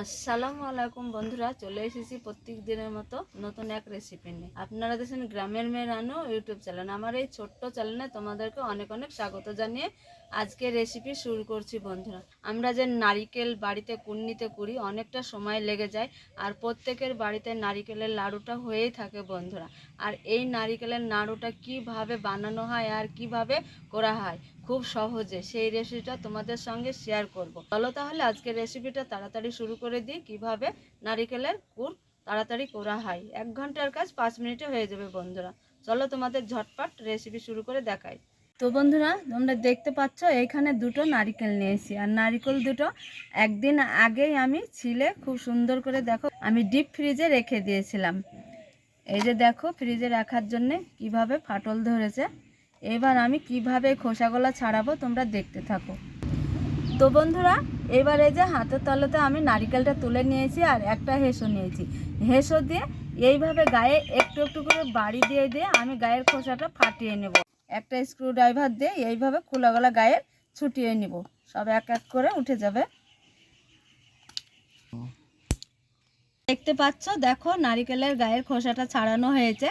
আসসালামু আলাইকুম বন্ধুরা, চলে এসেছি প্রত্যেক দিনের মতো নতুন এক রেসিপি নিয়ে। আপনারা দেখছেন গ্রামের মেয়ে রানু ইউটিউব চ্যানেল আমার এই ছোট্ট চ্যানেলে তোমাদেরকে অনেক অনেক স্বাগত জানিয়ে আজকে রেসিপি শুরু করছি বন্ধুরা। আমরা যে নারিকেল বাড়িতে কুন্নিতে করি, অনেকটা সময় লেগে যায় আর প্রত্যেকের বাড়িতে নারিকেলের লাড়ুটা হয়েই থাকে বন্ধুরা। আর এই নারিকেলের নাড়ুটা কীভাবে বানানো হয় আর কীভাবে করা হয়? খুব সহজে সেই রেসিপিটা তোমাদের সঙ্গে শেয়ার করব। চলো তাহলে আজকে রেসিপিটা তাড়াতাড়ি শুরু করে দিই, কীভাবে নারিকেলের কুর তাড়াতাড়ি করা হয়। এক ঘণ্টার কাজ পাঁচ মিনিটে হয়ে যাবে বন্ধুরা। চলো তোমাদের ঝটপট রেসিপি শুরু করে দেখাই। তো বন্ধুরা, তোমরা দেখতে পাচ্ছ এইখানে দুটো নারিকেল নিয়েছি আর নারিকেল দুটো একদিন আগেই আমি ছিলে খুব সুন্দর করে দেখো, আমি ডিপ ফ্রিজে রেখে দিয়েছিলাম। এই যে দেখো, ফ্রিজে রাখার জন্যে কীভাবে ফাটল ধরেছে। এবার আমি কীভাবে খোসাগুলো ছাড়াবো তোমরা দেখতে থাকো। তো বন্ধুরা, এবার এই যে হাতের তলাতে আমি নারিকেলটা তুলে নিয়েছি আর একটা হেসো নিয়েছি। হেসো দিয়ে এইভাবে গায়ে একটু একটু করে বাড়ি দিয়ে দিয়ে আমি গায়ের খোসাটা ফাটিয়ে নেব। একটা স্ক্রু ড্রাইভার দিয়ে এইভাবে খোলাগলা গায়ে ছুটিয়ে নিব। সব এক এক করে উঠে যাবে। দেখতে পাচ্ছ, দেখো নারিকেলের গায়ের খোসাটা ছাড়ানো হয়েছে।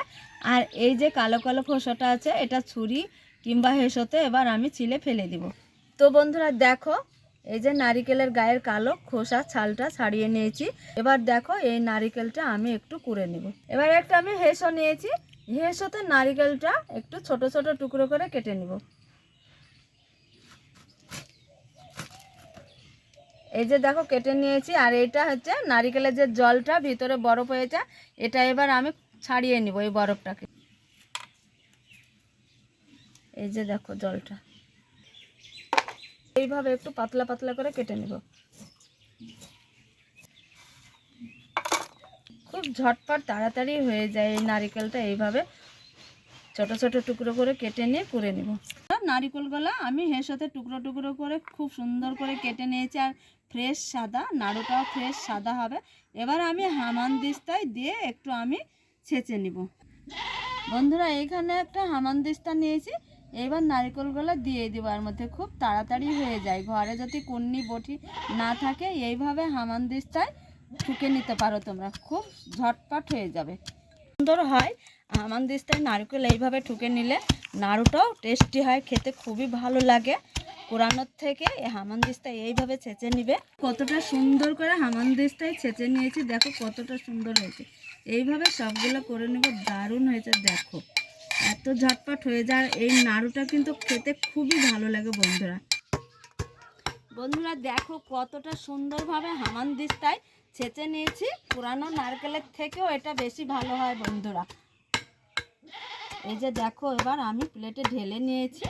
আর এই যে কালো কালো খোসাটা আছে, এটা ছুরি কিংবা হেসোতে এবার আমি ছিলে ফেলে দিব। তো বন্ধুরা, দেখো, এই যে নারিকেলের গায়ের কালো খোসা ছালটা ছাড়িয়ে নিয়েছি। এবার দেখো, এই নারিকেলটা আমি একটু কুড়ে নেব। এবার একটা আমি হেসো নিয়েছি। হেসোতে নারিকেলটা একটু ছোট ছোট টুকরো করে কেটে নেব। এই যে দেখো কেটে নিয়েছি, আর এটা হচ্ছে নারিকেলের যে জলটা ভিতরে বরফ হয়েছে, এটা এবার আমি ছাড়িয়ে নিব এই বরফটাকে। এই যে দেখো জলটা। এইভাবে একটু পাতলা পাতলা করে কেটে নেব। খুব ঝটপট তাড়াতাড়ি হয়ে যায় এই নারিকেলটা এইভাবে। ছোট ছোট টুকরো করে কেটে নিয়ে পুড়ে নেব। নারিকেলগুলো আমি হেসাতে টুকরো টুকরো করে খুব সুন্দর করে কেটে নিয়েছি আর ফ্রেশ সাদা, নাড়ুটাও ফ্রেশ সাদা হবে। এবার আমি হামান দিস্তায় দিয়ে একটু আমি ছেঁচে নিব। বন্ধুরা এইখানে একটা হামান দিস্তা নিয়েছি। এবার নারকেলগুলো দিয়ে দিব এর মধ্যে। খুব তাড়াতাড়ি হয়ে যায়। ঘরে যদি কন্নি বটি না থাকে, এইভাবে হামান দিস্তায় ঠুকে নিতে পারো তোমরা। খুব ঝটপট হয়ে যাবে। সুন্দর হয়। হামান দিস্তায় নারকেল এইভাবে ঠুকে নিলে নাড়ুটাও টেস্টি হয়, খেতে খুবই ভালো লাগে। কোরানোর থেকে এই হামান দিস্তায় এইভাবে ছেঁচে নিবে। কতটা সুন্দর করে হামান দিস্তায় ছেঁচে নিয়েছি, দেখো কতটা সুন্দর হয়েছে। এইভাবে সবগুলো করে নেব, দারুণ হয়েছে, দেখো। এত ঝটপট হয়ে যায় এই নাড়ুটা কিন্তু খেতে খুবই ভালো লাগে বন্ধুরা। বন্ধুরা, দেখো কতটা সুন্দরভাবে হামান দিস্তায় ছেঁচে নিয়েছি। পুরানো নারকেলের থেকেও এটা বেশি ভালো হয় বন্ধুরা। এই যে দেখো, এবার আমি প্লেটে ঢেলে নিয়েছি।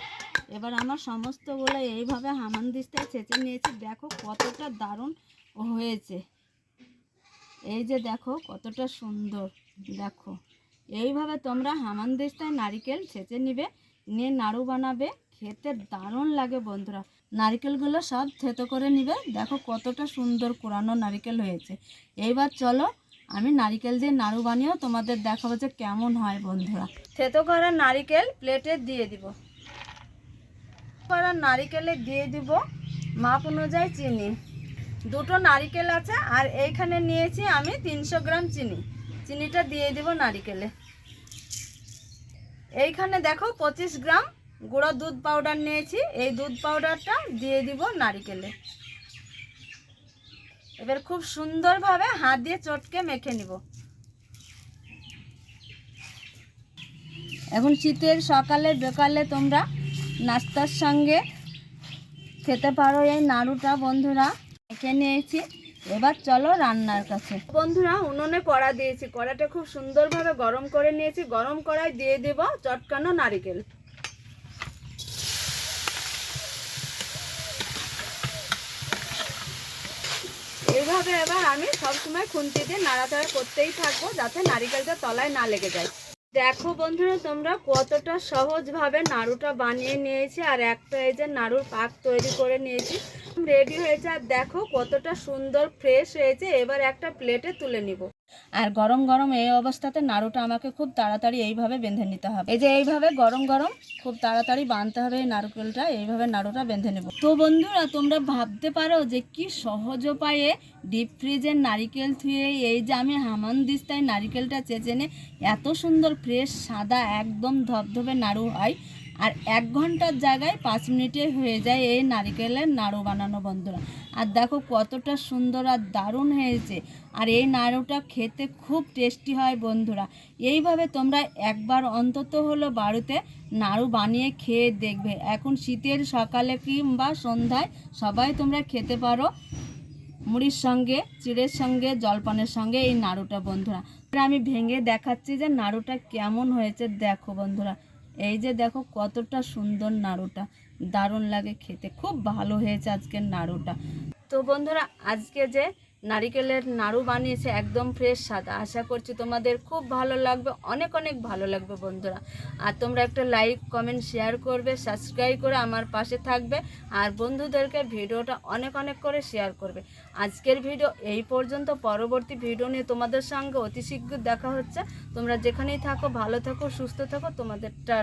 এবার আমার সমস্তগুলো এইভাবে হামান দিস্তায় ছেঁচে নিয়েছি। দেখো কতটা দারুণ হয়েছে। এই যে দেখো, কতটা সুন্দর। দেখো, এইভাবে তোমরা হামান দিস্তায় নারিকেল ছেঁচে নিবে, নিয়ে নাড়ু বানাবে। খেতে দারুণ লাগে বন্ধুরা। নারিকেলগুলো সব থেতো করে নিবে। দেখো কতটা সুন্দর কোরানো নারিকেল হয়েছে। এইবার চলো আমি নারিকেল দিয়ে নাড়ু বানিয়েও তোমাদের দেখাবো যে কেমন হয় বন্ধুরা। থেতো করা নারিকেল প্লেটে দিয়ে দিব। করা নারিকেলে দিয়ে দিব মাপ অনুযায়ী চিনি। দুটো নারিকেল আছে আর এইখানে নিয়েছি আমি তিনশো গ্রাম চিনি। চিনিটা দিয়ে দিব নারিকেলে। এইখানে দেখো পঁচিশ গ্রাম গুঁড়ো দুধ পাউডার নিয়েছি, এই দুধ পাউডারটা দিয়ে দিব নারিকেলে। এবার খুব সুন্দরভাবে হাত দিয়ে চটকে মেখে নিব। এখন শীতের সকালে, বিকালে তোমরা নাস্তার সঙ্গে খেতে পারো এই নাড়ুটা, বন্ধুরা। মেখে নিয়েছি। এবার চলো রান্নার কাছে। বন্ধুরা, উনুনে কড়া দিয়েছি। কড়াটা খুব সুন্দরভাবে গরম করে নিয়েছি। গরম কড়াই দিয়ে দেব চটকানো নারিকেল। এইভাবে এবার আমি সবসময় খুন্তি দিয়ে নাড়াচাড়া করতেই থাকব যাতে নারিকেলটা তলায় না লেগে যায়। দেখো বন্ধুরা, তোমরা কতটা সহজভাবে নাড়ুটা বানিয়ে নিয়েছি আর একটা এই যে নাড়ুর পাক তৈরি করে নিয়েছি। রেডি হয়েছে আর দেখো কতটা সুন্দর ফ্রেশ হয়েছে। এবার একটা প্লেটে তুলে নিব। আর গরম গরম এই অবস্থাতে নাড়ুটা আমাকে খুব তাড়াতাড়ি এইভাবে বেঁধে নিতে হবে। এই যে এইভাবে গরম গরম খুব তাড়াতাড়ি বাঁধতে হবে এই নারকেলটা, এইভাবে নাড়ুটা বেঁধে নেব। তো বন্ধুরা, তোমরা ভাবতে পারো যে কি সহজ উপায়ে ডিপ ফ্রিজের নারিকেল থুয়ে এই যে আমি হামান দিস্তায় নারিকেলটা চেঁচে নে, এত সুন্দর ফ্রেশ সাদা, একদম ধবধবে নাড়ু হয়। আর এক ঘণ্টার জায়গায় পাঁচ মিনিটে হয়ে যায় এই নারিকেলের নাড়ু বানানো বন্ধুরা। আর দেখো কতটা সুন্দর আর দারুণ হয়েছে। আর এই নাড়ুটা খেতে খুব টেস্টি হয় বন্ধুরা। এইভাবে তোমরা একবার অন্তত হলো বাড়িতে নাড়ু বানিয়ে খেয়ে দেখবে। এখন শীতের সকালে কিংবা সন্ধ্যায় সবাই তোমরা খেতে পারো মুড়ির সঙ্গে, চিড়ের সঙ্গে, জলপানের সঙ্গে এই নাড়ুটা বন্ধুরা। আমি ভেঙে দেখাচ্ছি যে নাড়ুটা কেমন হয়েছে, দেখো বন্ধুরা। এই যে দেখো কতটা সুন্দর নাড়ুটা, দারুণ লাগে খেতে। খুব ভালো হয়েছে আজকের নাড়ুটা। তো বন্ধুরা, আজকে যে নারিকেলের নাড়ু বানিয়েছে, একদম ফ্রেশ সাদা আশা করছি তোমাদের খুব ভালো লাগবে, অনেক অনেক ভালো লাগবে বন্ধুরা। আর তোমরা একটা লাইক কমেন্ট শেয়ার করবে সাবস্ক্রাইব করে আমার পাশে থাকবে। আর বন্ধুদেরকে ভিডিওটা অনেক অনেক করে শেয়ার করবে। আজকের ভিডিও এই পর্যন্ত। পরবর্তী ভিডিও নিয়ে তোমাদের সঙ্গে অতি শীঘ্র দেখা হচ্ছে। তোমরা যেখানেই থাকো, ভালো থাকো, সুস্থ থাকো। তোমাদের টা